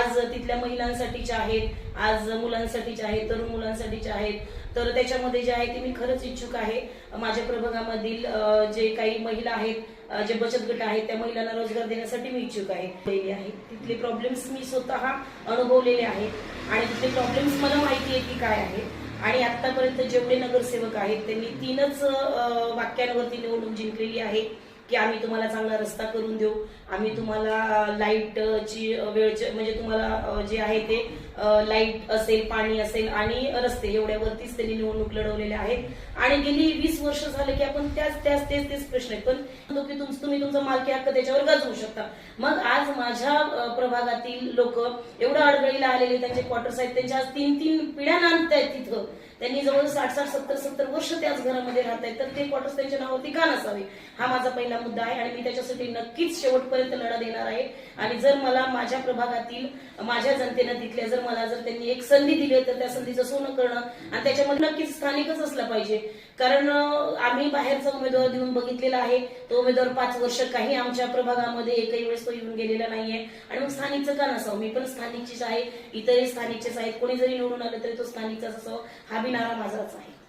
आज तिथल्या महिलांसाठीच्या आहेत आज मुलांसाठीच्या आहेत तरुण मुलांसाठीच्या आहेत. तर त्याच्यामध्ये जे आहे ते मी खरंच इच्छुक आहे. माझ्या प्रभागामधील जे काही महिला आहेत जे बचत गट आहेत त्या महिलांना रोजगार देण्यासाठी मी इच्छुक आहे. आहे. तिथले प्रॉब्लेम्स मी स्वतः अनुभवलेले आहेत. आणि तिथले प्रॉब्लेम्स मला माहिती आहे की काय आहे. आणि आतापर्यंत जेवढे नगरसेवक आहेत त्यांनी तीनच वाक्यांवरती निवडणूक जिंकलेली आहे. की आम्ही तुम्हाला चांगला रस्ता करून देऊ. आम्ही तुम्हाला लाईटची वेळचे म्हणजे तुम्हाला जे आहे ते लाइट असेल पाणी असेल आणि रस्ते एवढ्यावरतीच त्यांनी निवडणूक लढवलेल्या आहेत. आणि गेली वीस वर्ष झाले की आपण त्याच त्याच तेच तेच प्रश्न आहेत. पण की तुम्ही तुमचा मालकी हक्क त्याच्यावर गाजवू शकता. मग आज माझ्या प्रभागातील लोक एवढं अडगळीला आलेले त्यांचे क्वार्टर्स आहेत त्यांच्या आज तीन तीन पिढ्या नांदत आहेत तिथं. त्यांनी जवळ साठ साठ सत्तर सत्तर वर्ष त्याच घरामध्ये राहत आहेत. तर ते क्वार्टर्स त्यांच्या नावावरती का नसावे हा माझा पहिला मुद्दा आहे आणि मी त्याच्यासाठी नक्कीच शेवटपर्यंत लढा देणार आहे. आणि जर मला माझ्या प्रभागातील माझ्या जनतेनं तिथल्या जर मला जर त्यांनी एक संधी दिली तर त्या संधीचं सोनं करणं आणि त्याच्यामध्ये नक्कीच स्थानिकच असलं पाहिजे. कारण आम्ही बाहेरचा उमेदवार देऊन बघितलेला आहे. तो उमेदवार पाच वर्ष काही आमच्या प्रभागामध्ये एकही वेळेस तो येऊन गेलेला नाहीये. आणि मग स्थानिकचं का नसावं? मी पण स्थानिकचीच आहे. इतरही स्थानिकचेच आहेत. कोणी जरी निवडून आलं तरी तो स्थानिकचाच असावं. हा बी माझाच आहे.